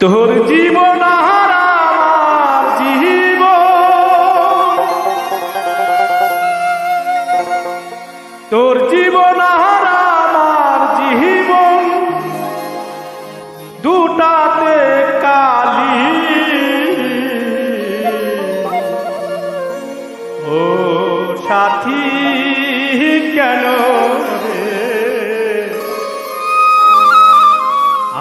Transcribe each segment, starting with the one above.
তোর জীবন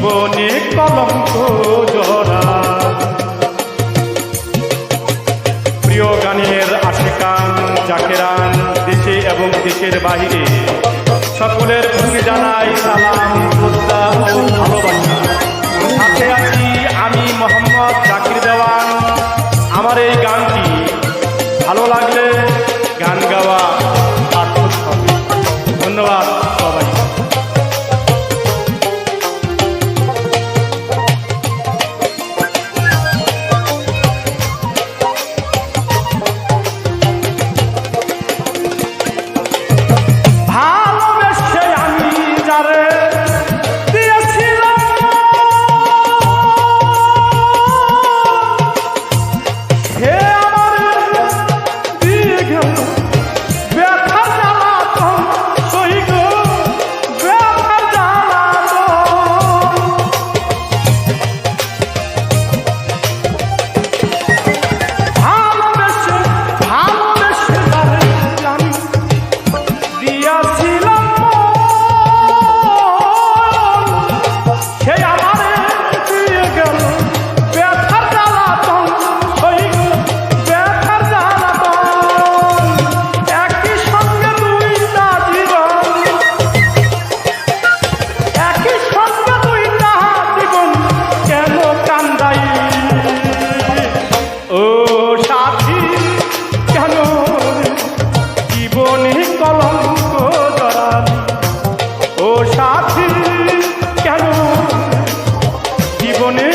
জীবনে কলঙ্ক জরা প্রিয় গানের আশেকান জাকেরান দেশে এবং দেশের বাহিরে সকলের ভূমি জানা সাথী কেন? জীবনে